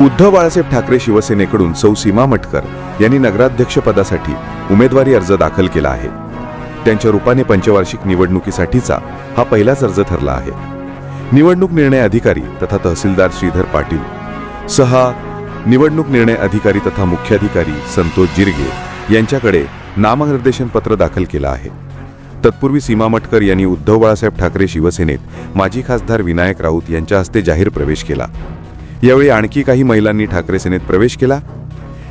उद्धव बाळासाहेब ठाकरे शिवसेनेकडून सौ सीमा मटकर यांनी नगराध्यक्षपदासाठी उमेदवारी अर्ज दाखल केला आहे. त्यांच्या रूपाने पंचवार्षिक निवडणुकीसाठीचा हा पहिलाच अर्ज ठरला आहे. निवडणूक निर्णय अधिकारी तथा तहसीलदार श्रीधर पाटील सहा निवडणूक निर्णय अधिकारी तथा मुख्याधिकारी संतोष जिरगे यांच्याकडे नामनिर्देशन पत्र दाखल केलं आहे. तत्पूर्वी सीमा मटकर यांनी उद्धव बाळासाहेब ठाकरे शिवसेनेत माजी खासदार विनायक राऊत यांच्या हस्ते जाहीर प्रवेश केला. यावेळी आणखी काही महिलांनी ठाकरे सेनेत प्रवेश केला.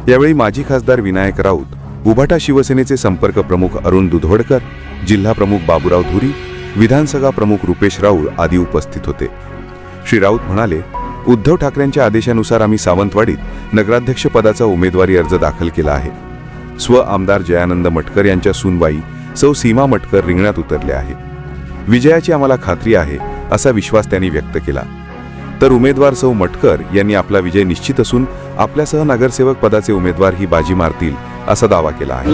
यावेळी माजी खासदार विनायक राऊत उभाटा शिवसेनेचे संपर्क प्रमुख अरुण दुधवडकर जिल्हा प्रमुख बाबुराव धुरी विधानसभा प्रमुख रुपेश राऊळ आदी उपस्थित होते. श्री राऊत म्हणाले उद्धव ठाकरेंच्या आदेशानुसार आम्ही सावंतवाडीत नगराध्यक्ष पदाचा उमेदवारी अर्ज दाखल केला आहे. स्व आमदार जयानंद मटकर यांच्या सुनवाई सौ सीमा मटकर रिंगणात उतरल्या आहेत. विजयाची आम्हाला खात्री आहे असा विश्वास त्यांनी व्यक्त केला. तर उमेदवार सौ मटकर यांनी आपला विजय निश्चित असून आपल्यासह नगरसेवक पदाचे उमेदवार ही बाजी मारतील असा दावा केला आहे.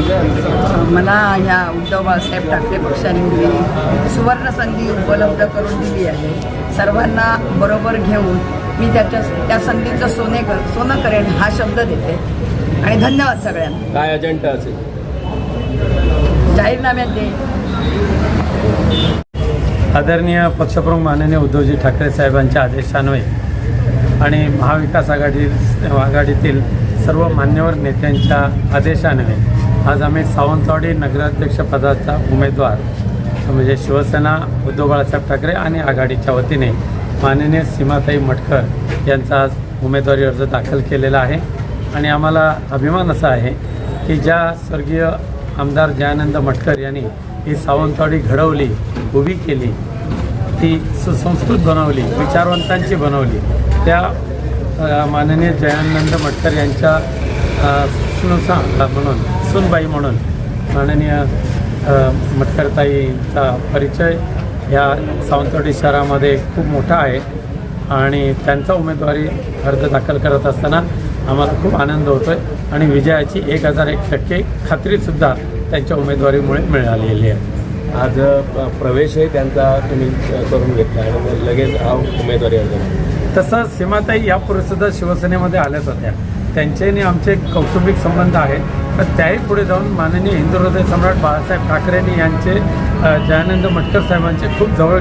मला ह्या उद्धव बाळासाहेब ठाकरे पक्षाने सुवर्ण संधी उपलब्ध करून दिली आहे. सर्वांना बरोबर घेऊन मी त्याच्या त्या संधीचं सोने कर सोनं करेन हा शब्द देते. आणि धन्यवाद सगळ्यांना. काय अजेंडा असेल? जाहीरनाम्यात दे. आदरणीय पक्षप्रमुख माननीय उद्धवजी ठाकरे साहेबांच्या आदेशान्वये आणि महाविकास आघाडी आघाडीतील सर्व मान्यवर नेत्यांच्या आदेशान्वये आज आम्ही सावंतवाडी नगराध्यक्षपदाचा उमेदवार म्हणजे शिवसेना उद्धव बाळासाहेब ठाकरे आणि आघाडीच्या वतीने माननीय सीमाताई मटकर यांचा आज उमेदवारी अर्ज दाखल केलेला आहे. आणि आम्हाला अभिमान असा आहे की ज्या स्वर्गीय आमदार जयानंद मटकर यांनी ही सावंतवाडी घडवली उभी केली ती सुसंस्कृत बनवली विचारवंतांची बनवली. त्या माननीय जयानंद मटकर यांच्या अ, सुनुसा म्हणून सुनबाई म्हणून माननीय मटकरताईचा मटकरताईंचा परिचय या सावंतवाडी शहरामध्ये खूप मोठा आहे आणि त्यांचा उमेदवारी अर्ज दाखल करत असताना आम्हाला खूप आनंद होतो आहे आणि विजयाची एक हजार एक टक्के खात्रीसुद्धा त्यांच्या उमेदवारीमुळे मिळालेली आहे. आज प्रवेशही त्यांचा तुम्ही करून घेतला आणि म्हणजे लगेच हा उमेदवारी अर्ज तसं सीमाताई यापूर्वीसुद्धा शिवसेनेमध्ये आल्याच होत्या. त्यांच्याने आमचे कौटुंबिक संबंध आहेत. तर त्याही पुढे जाऊन माननीय हिंदू हृदय सम्राट बाळासाहेब ठाकरेंनी यांचे जयानंद मटकर साहेबांचे खूप जवळ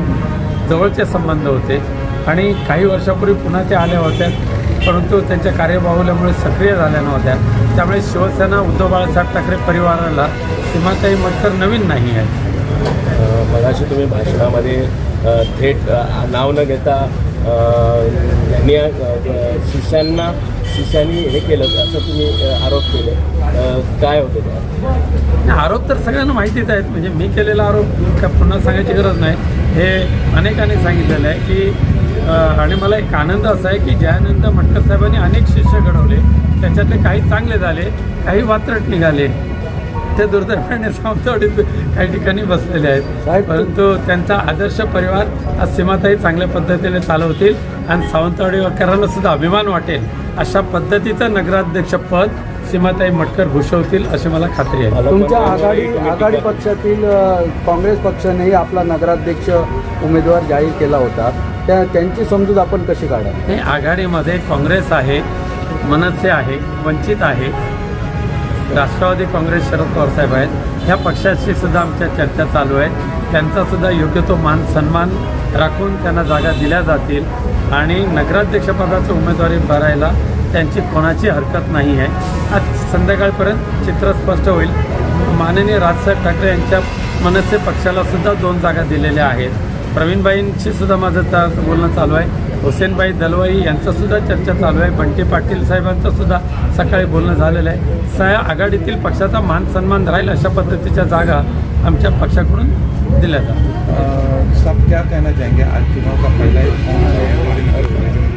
जवळचे संबंध होते. आणि काही वर्षापूर्वी पुन्हा ते आल्या होत्या. परंतु त्यांच्या कार्यबाहुल्यामुळे सक्रिय झाल्या नव्हत्या. त्यामुळे शिवसेना उद्धव बाळासाहेब ठाकरे परिवाराला सीमाताई मटकर नवीन नाही आहे. मगाशी तुम्ही भाषणामध्ये थेट नाव न घेता यांनी शिष्यांना शिष्यांनी हे केलं असं तुम्ही आरोप केले. काय होते त्या आरोप तर सगळ्यांना माहितीच आहेत. म्हणजे मी केलेला आरोप का पुन्हा सांगायची गरज नाही. हे अनेकांनी सांगितलेलं आहे की आणि मला एक आनंद असा आहे की जयानंद मटकर साहेबांनी अनेक शिष्य घडवले. त्याच्यातले काही चांगले झाले काही वात्रट निघाले. ते दुर्दैवाने सावंतवाडीत काही ठिकाणी बसलेले आहेत. परंतु त्यांचा आदर्श परिवार आज सीमाताई चांगल्या पद्धतीने चालवतील आणि सावंतवाडीकरांना सुद्धा अभिमान वाटेल अशा पद्धतीचं नगराध्यक्षपद सीमाताई मटकर भूषवतील अशी मला खात्री आहे. तुमच्या आघाडी आघाडी पक्षातील काँग्रेस पक्षानेही आपला नगराध्यक्ष उमेदवार जाहीर केला होता. त्या त्यांची समजूत आपण कशी काढा नाही आघाडीमध्ये काँग्रेस आहे मनसे आहे वंचित आहे. राष्ट्रवादी काँग्रेस शरद पवार साहेब आहेत. ह्या पक्षाशी सुद्धा आमच्या चर्चा चालू आहेत त्यांचा सुद्धा योग्य तो मान सन्मान राखून त्यांना जागा दिल्या जातील. आणि नगराध्यक्षपदाचं उमेदवारी भरायला त्यांची कोणाची हरकत नाही आहे. आज संध्याकाळपर्यंत चित्र स्पष्ट होईल. माननीय राजसाहेब ठाकरे यांच्या मनसे पक्षाला सुद्धा दोन जागा दिलेल्या आहेत. प्रवीणबाईंशी सुद्धा माझं त्या बोलणं चालू आहे. हुसेनबाई दलवाई यांचासुद्धा चर्चा चालू आहे. बंटी पाटील साहेबांचं सुद्धा सकाळी बोलणं झालेलं आहे. स आघाडीतील पक्षाचा मान सन्मान राहील अशा पद्धतीच्या जागा आमच्या पक्षाकडून दिल्या जातात. सब क्या कहना चाहेंगे? आज चुनाव का पहला है?